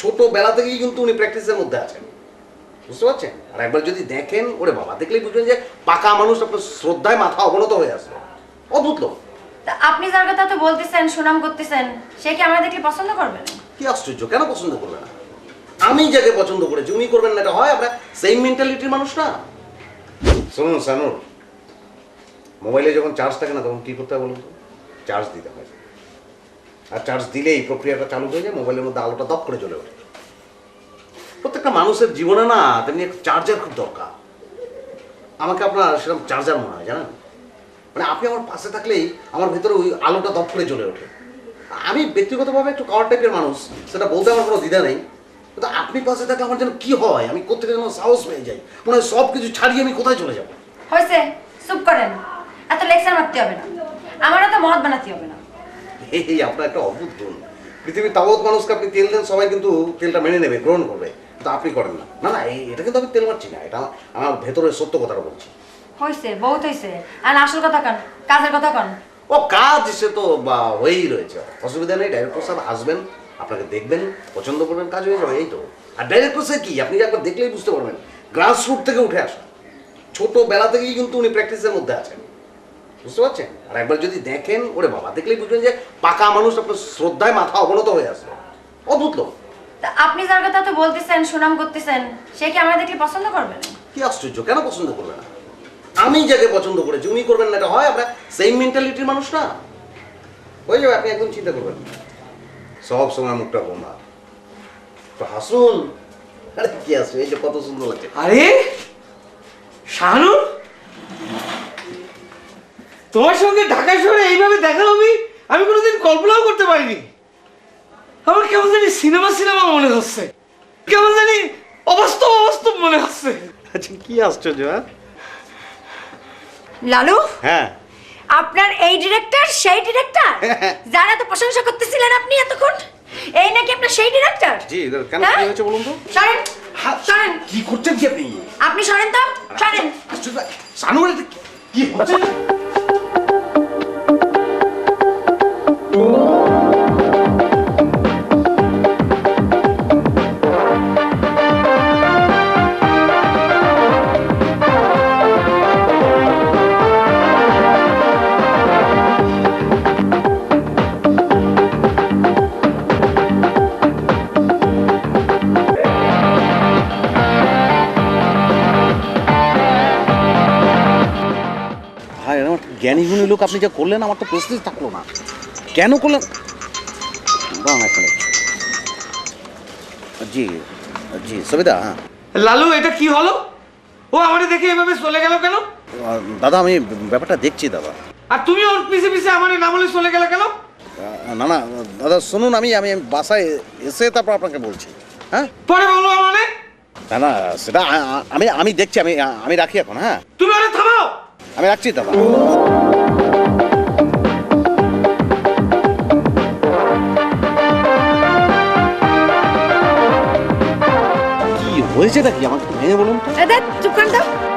ছোটবেলা থেকেই কিন্তু উনি প্র্যাকটিসের মধ্যে আছেন। বুঝতে পারছেন? আর একবার যদি দেখেন ওরে বাবা দেখলেই বুঝবেন যে পাকা মানুষ আপনার শ্রদ্ধায় মাথা অবনত হয়ে আসবে অদ্ভুত লোক। তা আপনি যার কথা তো বলতেছেন সুনাম করতেছেন সে কি আমরা দেখলে পছন্দ করবেন কি আশ্চর্য কেন পছন্দ করবে না? আমি যাকে পছন্দ করেছি উনি করবেন না এটা হয় আমরা সেম মেন্টালিটির মানুষ না? শুনুন সানুর মোবাইলে যখন চার্জ থাকে না তখন কি করতে হয় বলুন তো? চার্জ দিতে হয়। আর চার্জ দিলেই এই প্রক্রিয়াটা চালু হয়ে যায় মোবাইলের মধ্যে আলোটা দপ করে জ্বলে ওঠে। প্রত্যেকটা মানুষের জীবনে না, তেমনি একটা চার্জার খুব দরকার। আমাকে আপনার সেরকম চার্জার মনে হয়, জানেন? মানে আপনি আমার পাশে থাকলেই আমার ভেতরে ওই আলোটা দপ করে জ্বলে ওঠে। আমি ব্যক্তিগতভাবে একটু কাওয়ার টাইপের মানুষ, সেটা বলতে আমার কোনো দ্বিধা নেই। কিন্তু আপনি পাশে থাকলে আমার যেন কি হয়, আমি কোথেকে যেন সাহস পেয়ে যাই? মনে হয় সব কিছু ছাড়িয়ে আমি কোথায় চলে যাব? হয়েছে, চুপ করেন। এত লেকচার মারতে হবে না। আমারও তো মদ বানাতে হবে না। এই আপনার একটা অদ্ভুত গুণ। পৃথিবীর তাবৎ মানুষকে আপনি তেল দেন সবাই কিন্তু তেলটা মেনে নেবে গ্রহণ করবে। কিন্তু আপনি করেন না। না না এটা কিন্তু আমি তেল মারছি না এটা আমার- ভেতরের সত্য কথাটা বলছি। হয়েছে বহুত হয়েছে আর আসল কথা কন কাজের কথা কন। ও কাজ সে তো বা হয়েই রয়েছে। অসুবিধা নেই ডাইরেক্টর সাহেব আসবেন আপনাকে দেখবেন পছন্দ করবেন কাজ হয়ে যাবে এই তো। আর ডাইরেক্টর সাহেব কি? আপনি একবার দেখলেই বুঝতে পারবেন। গ্রাস রুট থেকে উঠে আসা ছোটবেলা থেকেই কিন্তু উনি প্র্যাকটিসের মধ্যে আছেন। বুঝতে পারছেন? আর একবার যদি দেখেন ওরে বাবা দেখলেই বুঝবেন যে পাকা মানুষ আপনার শ্রদ্ধায় মাথা অবনত হয়ে আসবে। অদ্ভুত লোক। তা আপনি যার কথা তো বলতেছেন সুনাম করতেছেন সে কি আমরা দেখলে পছন্দ করবেন কি আশ্চর্য কেন পছন্দ করবে না? আমি যাকে পছন্দ করেছি উনি করবেন না এটা হয় আমরা সেম মেন্টালিটির মানুষ না? হয়ে যাবে আপনি একদম চিন্তা করবেন না। সব সময় মুখটা বোমা। তো হাসুন। আরে কি আসবে এই যে কত সুন্দর লাগছে। আরে শাহানুর? তোমার সঙ্গে ঢাকা শহরে এইভাবে দেখা হবে? আমি কোনোদিন কল্পনাও করতে পারিনি। আমার কেমন জানি সিনেমা সিনেমা মনে হচ্ছে। কেমন জানি অবাস্তব অবাস্তব মনে হচ্ছে। আচ্ছা কি আশ্চর্য হ্যাঁ? লালু? হ্যাঁ। আপনার এই ডিরেক্টর সেই ডিরেক্টর? যারা তো প্রশংসা করতেছিলেন আপনি এতক্ষণ? এই নাকি আপনার সেই ডিরেক্টর? জি কেন হ্যাঁ? কি হয়েছে বলুন তো? সরেন সরেন। কি করছেন কি আপনি? আপনি সরেন তো সরেন। সানুর কি- কি হচ্ছে? ভাই এরকম একটা জ্ঞানী গুণী লোক আপনি যা করলেন আমার তো প্রস্তুতি থাকল না। কেন করলেন? জি জি সবিতা হ্যাঁ। লালু এটা কি হলো? ও আমারে দেখে এভাবে চলে গেল কেন? দাদা আমি ব্যাপারটা দেখছি দাদা। আর তুমি ওর পিছে পিছে আমারে না বলে চলে গেল কেন? না না দাদা শুনুন আমি আমি বাসায় এসে তারপর আপনাকে বলছি হ্যাঁ? পরে বলব মানে না না সেটা আমি আমি দেখছি আমি আমি রাখি এখন হ্যাঁ? আমি রাখছি দাদা কি হয়েছে নাকি আমাকে ভেঙে বলুন চুপ করে তো